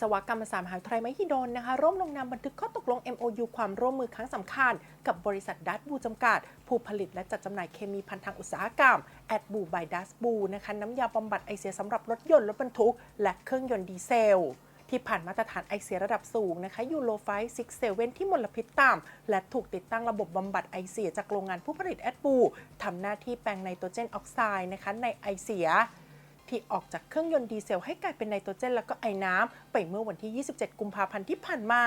ศวกรรมศาสตร์มหาวิทยาลัยมหิดลนะคะ ร่วมลงนามบันทึกข้อตกลง MOU ความร่วมมือครั้งสำคัญ กับบริษัทดัตบูจำกัด ผู้ผลิตและจัดจำหน่ายเคมีพันทางอุตสาหกรรมแอดบูบายดัสบูนะคะน้ำยาบำบัดไอเสียสำหรับรถยนต์รถบรรทุก และเครื่องยนต์ดีเซลที่ผ่านมาตรฐานไอเสียระดับสูงนะคะยูโรไฟ67ที่มลพิษต่ำและถูกติดตั้งระบบบำบัดไอเสียจากโรงงานผู้ผลิตแอดบูทำหน้าที่แปลงไนโตรเจนออกไซด์นะคะในไอเสีย ที่ออกจากเครื่องยนต์ดีเซลให้กลายเป็นไนโตรเจน แล้วก็ไอน้ำไปเมื่อวันที่ 27 กุมภาพันธ์ที่ผ่านมา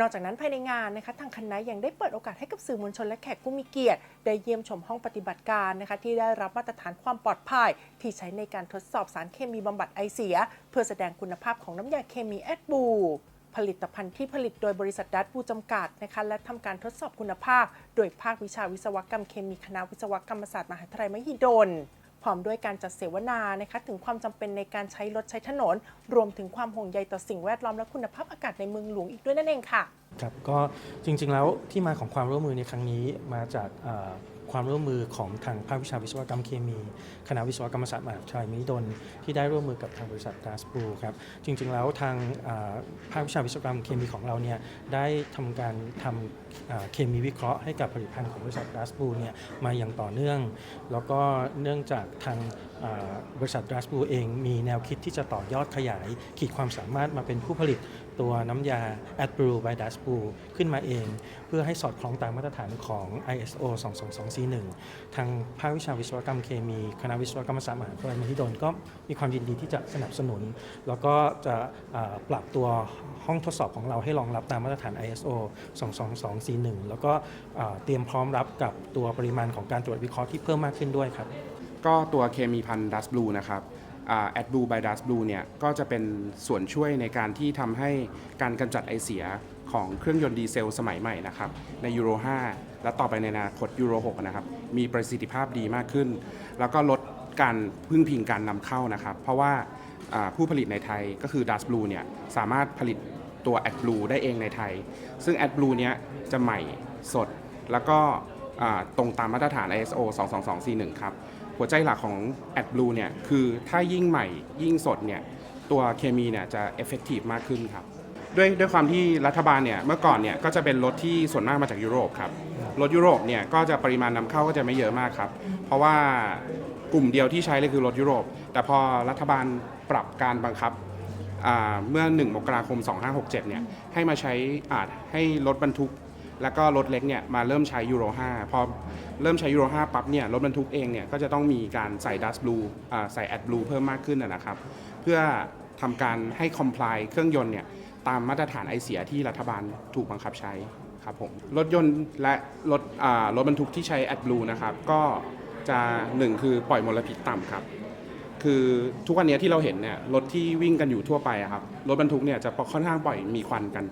นอกจากนั้นภายในงานนะคะทางคณะยังได้เปิดโอกาสให้กับสื่อมวลชนและแขกผู้มีเกียรติ ได้เยี่ยมชมห้องปฏิบัติการนะคะที่ได้รับมาตรฐานความปลอดภัย ที่ใช้ในการทดสอบสารเคมีบำบัดไอเสีย เพื่อแสดงคุณภาพของน้ำยาเคมีแอดบูผลิตภัณฑ์ที่ผลิตโดยบริษัทดัตบูจำกัดนะคะและทำการทดสอบคุณภาพ โดยภาควิชาวิศวกรรมเคมีคณะวิศวกรรมศาสตร์มหาวิทยาลัยมหิดล พร้อมด้วยการจัดเสวนานะคะถึงความจำเป็นในการใช้รถใช้ถนน รวมถึงความห่วงใยต่อสิ่งแวดล้อมและคุณภาพอากาศในเมืองหลวงอีกด้วยนั่นเองค่ะครับก็จริงๆแล้วที่มาของความร่วมมือในครั้งนี้มาจาก ความร่วมมือของทางภาควิชาวิศวกรรมเคมี คณะวิศวกรรมศาสตร์มหาวิทยาลัยมหิดลที่ได้ร่วมมือกับทางบริษัทกาสปูครับจริงๆแล้วทางภาควิชาวิศวกรรมเคมีของเราเนี่ยได้ทำการทำเอ่อเคมีวิเคราะห์ให้กับผลิตภัณฑ์ของบริษัทกาสปูเนี่ยมาอย่างต่อเนื่อง แล้วก็เนื่องจากทาง บริษัท g a s b l u เองมีแนวคิดที่จะต่อยอดขยาย ขีดความสามารถมาเป็นผู้ผลิตตัวน้ำยา a d b r e w by d a s b r e w ขึ้นมาเอง เพื่อให้สอดคล้องตามมาตรฐานของ ISO 22241 ทางภาควิชาวิศวกรรมเคมี คณะวิศวกรรมศาสตร์มหาวิทยาลัยมหิดลก็มีความยินดีที่จะสนับสนุน แล้วก็จะปรับตัวห้องทดสอบของเราให้รองรับตามมาตรฐาน ISO 22241 แล้วก็เตรียมพร้อมรับกับตัวปริมาณของการตรวจวิเคราะห์ที่เพิ่มมากขึ้นด้วยครับ ก็ตัวเคมีพันดัสบลูนะครับแอดบลูบายดัสบลูเนี่ยก็จะเป็นส่วนช่วยในการที่ทำให้การกำจัดไอเสียของเครื่องยนต์ดีเซลสมัยใหม่นะครับในยูโร 5 และต่อไปในอนาคตยูโร 6 นะครับ มีประสิทธิภาพดีมากขึ้น แล้วก็ลดการพึ่งพิงการนำเข้านะครับ เพราะว่าผู้ผลิตในไทยก็คือ d a s Blue เนี่ยสามารถผลิตตัว AdBlue ได้เองในไทย ซึ่ง AdBlue เนี้ยจะใหม่สดแล้วก็ตรงตามมาตรฐาน ISO 22241 ครับ หัวใจหลักของ AdBlue เนี่ยคือถ้ายิ่งใหม่ยิ่งสดเนี่ยตัวเคมีเนี่ยจะ effective มากขึ้นครับด้วยด้วยความที่รัฐบาลเนี่ยเมื่อก่อนเนี่ยก็จะเป็นรถที่ส่วนมากมาจากยุโรปครับรถยุโรปเนี่ยก็จะปริมาณนำเข้าก็จะไม่เยอะมากครับ เพราะว่ากลุ่มเดียวที่ใช้เลยคือรถยุโรป แต่พอรัฐบาลปรับการบังคับเมื่อ 1 มกราคม 2567 เนี่ยให้มาใช้อาจให้รถบรรทุก แล้วก็รถเล็กเนี่ยมาเริ่มใช้ยูโร5พอเริ่มใช้ยูโร5ปั๊บเนี่ยรถบรรทุกเองเนี่ยก็จะต้องมีการใส่ดัสบลูใส่แอดบลูเพิ่มมากขึ้นนะครับ เพื่อทำการให้คอมพลายเครื่องยนต์เนี่ยตามมาตรฐานไอเสียที่รัฐบาลถูกบังคับใช้ครับผมรถยนต์และรถอ่ารถบรรทุกที่ใช้แอดบลูนะครับก็จะหนึ่งคือปล่อยมลพิษต่ำครับคือทุกวันนี้ที่เราเห็นเนี่ยรถที่วิ่งกันอยู่ทั่วไปอะครับรถบรรทุกเนี่ยจะค่อนข้างปล่อยมีควันกัน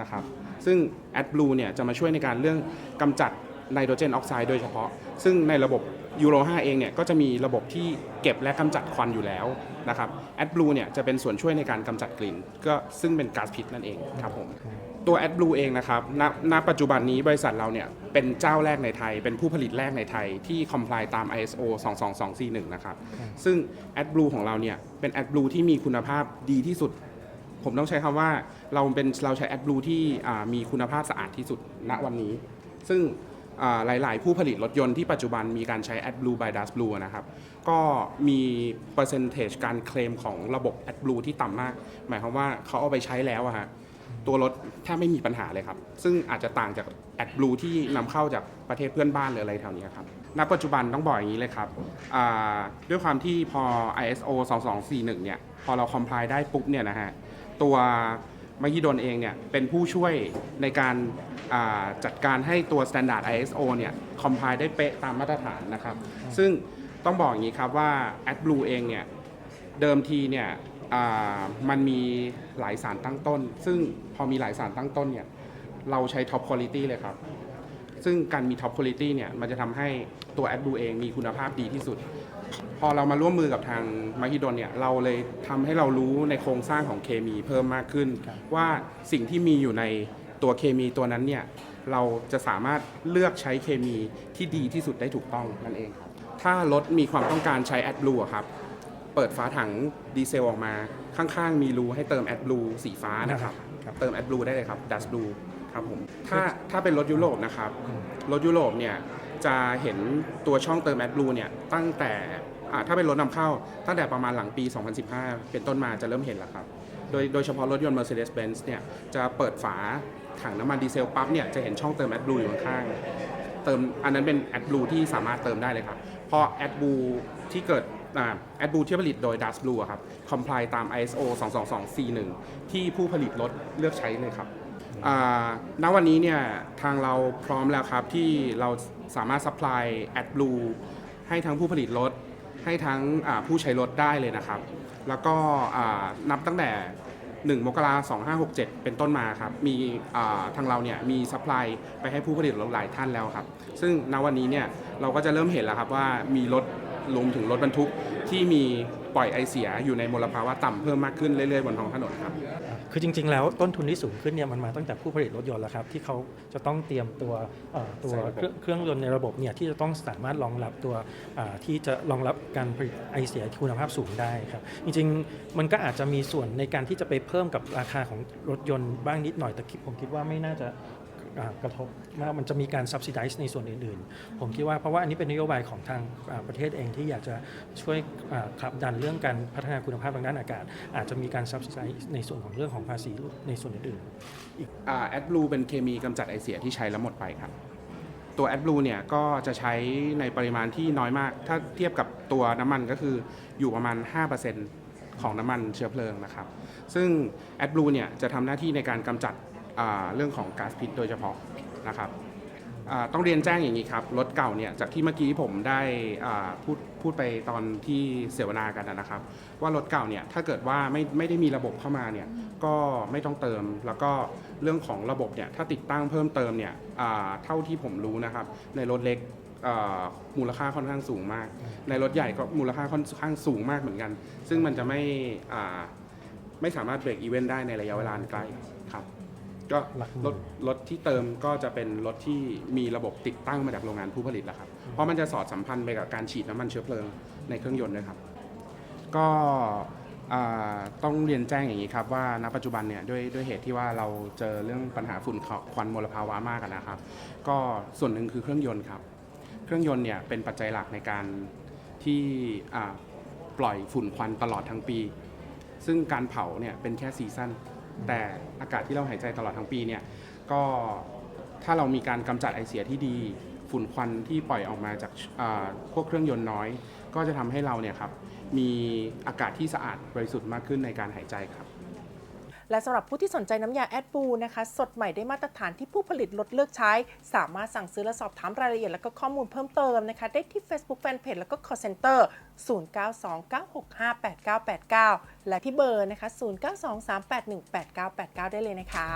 นะครับ ซึ่ง AdBlue เนี่ยจะมาช่วยในการเรื่องกำจัดไนโตรเจนออกไซด์โดยเฉพาะ ซึ่งในระบบยูโร5เองเนี่ยก็จะมีระบบที่เก็บและกำจัดควันอยู่แล้วนะครับ AdBlue เนี่ยจะเป็นส่วนช่วยในการกำจัดกลิ่น ก็ซึ่งเป็นก๊าซพิษนั่นเองครับผมตัว AdBlue เองนะครับณณปัจจุบันนี้บริษัทเราเนี่ยเป็นเจ้าแรกในไทย เป็นผู้ผลิตแรกในไทยที่ comply ตาม ISO 22241 นะครับ ซึ่ง AdBlue ของเราเนี่ยเป็น AdBlue ที่มีคุณภาพดีที่สุด ผมต้องใช้คำว่าเราเป็นเราใช้ AdBlue ที่อ่ามีคุณภาพสะอาดที่สุดณวันนี้ ซึ่งอ่าหลาย ๆ ผู้ผลิตรถยนต์ที่ปัจจุบันมีการใช้ AdBlue by Dust Blue นะครับ ก็มีเปอร์เซนเทจการเคลมของระบบ AdBlue ที่ต่ำมาก หมายความว่าเขาเอาไปใช้แล้วอะฮะตัวรถแทบไม่มีปัญหาเลยครับ ซึ่งอาจจะต่างจาก AdBlue ที่นำเข้าจากประเทศเพื่อนบ้านหรืออะไรแถวนี้ครับ ณ ปัจจุบันต้องบอกอย่างนี้เลยครับอ่าด้วยความที่พอ ISO 2241 เนี่ย พอเรา comply ได้ปุ๊บเนี่ยนะฮะ ตัวมหิดลเองเนี่ยเป็นผู้ช่วยในการอ่าจัดการให้ตัว standard ISO เนี่ย comply ได้เป๊ะตามมาตรฐานนะครับ ซึ่งต้องบอกอย่างนี้ครับว่า AdBlue เองเนี่ยเดิมทีเนี่ยอ่ามันมีหลายสารตั้งต้น ซึ่งพอมีหลายสารตั้งต้นเนี่ยเราใช้ Top Quality เลยครับ ซึ่งการมี Top Quality เนี่ยมันจะทำให้ตัว a d b l u เองมีคุณภาพดีที่สุด พอเรามาร่วมมือกับทางมหิดลเนี่ยเราเลยทำให้เรารู้ในโครงสร้างของเคมีเพิ่มมากขึ้นครับว่าสิ่งที่มีอยู่ในตัวเคมีตัวนั้นเนี่ยเราจะสามารถเลือกใช้เคมีที่ดีที่สุดได้ถูกต้องนั่นเองครับถ้ารถมีความต้องการใช้ AdBlue อะครับเเปิดฝาถังดีเซลออกมาข้างๆ มีรูให้เติม AdBlue สีฟ้านะครับครับเติม AdBlue ได้เลยครับ Dash Blue ครับผมถ้าถ้าเป็นรถยุโรปนะครับรถยุโรปเนี่ยจะเห็นตัวช่องเติม AdBlue เนี่ยตั้งแต่ อ่าถ้าเป็นรถนำเข้า ตั้งแต่ประมาณหลังปี 2015 เป็นต้นมาจะเริ่มเห็นแล้วครับ โดยโดยเฉพาะรถยนต์ Mercedes-Benz เนี่ยจะเปิดฝาถังน้ำมันดีเซลปั๊บเนี่ยจะเห็นช่องเติม AdBlue อยู่ข้างๆเติมอันนั้นเป็น AdBlue ที่สามารถเติมได้เลยครับเพราะ AdBlue ที่เกิดแอ่า AdBlue ที่ผลิตโดย Dust Blue ครับ comply ตาม ISO 22241 ที่ผู้ผลิตรถเลือกใช้เลยครับณวันนี้เนี่ยทางเราพร้อมแล้วครับที่เราสามารถ supply AdBlue ให้ทั้งผู้ผลิตรถ ให้ทั้งผู้ใช้รถได้เลยนะครับ แล้วก็นับตั้งแต่ 1 มกราคม2567 เป็นต้นมาครับ มีทางเราเนี่ยมีซัพพลายไปให้ผู้ผลิตรถหลายท่านแล้วครับ ซึ่งณวันนี้เนี่ยเราก็จะเริ่มเห็นแล้วครับว่ามีรถรวมถึงรถบรรทุกที่มีปล่อยไอเสียอยู่ในมลภาวะต่ำเพิ่มมากขึ้นเรื่อยๆบนท้องถนนครับ คือจริง ๆ แล้วต้นทุนที่สูงขึ้นเนี่ยมันมาตั้งแต่ผู้ผลิตรถยนต์แล้วครับที่เขาจะต้องเตรียมตัวเอ่อตัวใส่ระบบเครื่องเครื่องยนต์ในระบบเนี่ยที่จะต้องสามารถรองรับตัวอ่าที่จะรองรับการผลิตไอเสียคุณภาพสูงได้ครับจริงๆ มันก็อาจจะมีส่วนในการที่จะไปเพิ่มกับราคาของรถยนต์บ้างนิดหน่อยแต่คิดผมคิดว่าไม่น่าจะอ่า กระทบว่ามันจะมีการ subsidize ในส่วนอื่นๆ ผมคิดว่าเพราะว่าอันนี้เป็นนโยบายของทางประเทศเองที่อยากจะช่วยขับดันเรื่องการพัฒนาคุณภาพทางด้านอากาศ อาจจะมีการ subsidize ในส่วนของเรื่องของภาษีในส่วนอื่นๆแอดบลูเป็นเคมีกำจัดไอเสียที่ใช้แล้วหมดไปครับตัว AdBlue เนี่ยก็จะใช้ในปริมาณที่น้อยมาก ถ้าเทียบกับตัวน้ำมันก็คืออยู่ประมาณ 5%ของน้ำมันเชื้อเพลิงนะครับ ซึ่ง AdBlue เนี่ยจะทำหน้าที่ในการกำจัด เรื่องของก๊าซพิษโดยเฉพาะนะครับต้องเรียนแจ้งอย่างนี้ครับ รถเก่าเนี่ยจากที่เมื่อกี้ผมได้พูดพูดไปตอนที่เสวนากันนะครับ ว่ารถเก่าเนี่ยถ้าเกิดว่าไม่ไม่ได้มีระบบเข้ามาเนี่ยก็ไม่ต้องเติมแล้วก็เรื่องของระบบเนี่ยถ้าติดตั้งเพิ่มเติมเนี่ยเท่าที่ผมรู้นะครับ ในรถเล็กมูลค่าค่อนข้างสูงมาก ในรถใหญ่ก็มูลค่าค่อนข้างสูงมากเหมือนกัน ซึ่งมันจะไม่ไม่สามารถเบรกอีเวนต์ได้ในระยะเวลาใกล้ครับ ก็หลักหมื่นรถรถที่เติมก็จะเป็นรถที่มีระบบติดตั้งมาจากโรงงานผู้ผลิตแล้วครับ เพราะมันจะสอดสัมพันธ์ไปกับการฉีดน้ำมันเชื้อเพลิงในเครื่องยนต์ด้วยครับ ก็อ่าต้องเรียนแจ้งอย่างนี้ครับว่าณปัจจุบันเนี่ยด้วยด้วยเหตุที่ว่าเราเจอเรื่องปัญหาฝุ่นควันมลภาวะมากอะนะครับ ก็ส่วนหนึ่งคือเครื่องยนต์ครับ เครื่องยนต์เนี่ยเป็นปัจจัยหลักในการที่อ่าปล่อยฝุ่นควันตลอดทั้งปี ซึ่งการเผาเนี่ยเป็นแค่ซีซั่น แต่อากาศที่เราหายใจตลอดทั้งปีเนี่ยก็ถ้าเรามีการกำจัดไอเสียที่ดี ฝุ่นควันที่ปล่อยออกมาจากพวกเครื่องยนต์น้อย ก็จะทำให้เราเนี่ยครับมีอากาศที่สะอาดบริสุทธิ์มากขึ้นในการหายใจครับ และสำหรับผู้ที่สนใจน้ำยาแอดบูนะคะ สดใหม่ได้มาตรฐานที่ผู้ผลิตลดเลือกใช้ สามารถสั่งซื้อและสอบถามรายละเอียดและก็ข้อมูลเพิ่มเติมนะคะ ได้ที่ Facebook Fanpage แล้วก็ Call Center 0929658989 และที่เบอร์นะคะ 0923818989 ได้เลยนะคะ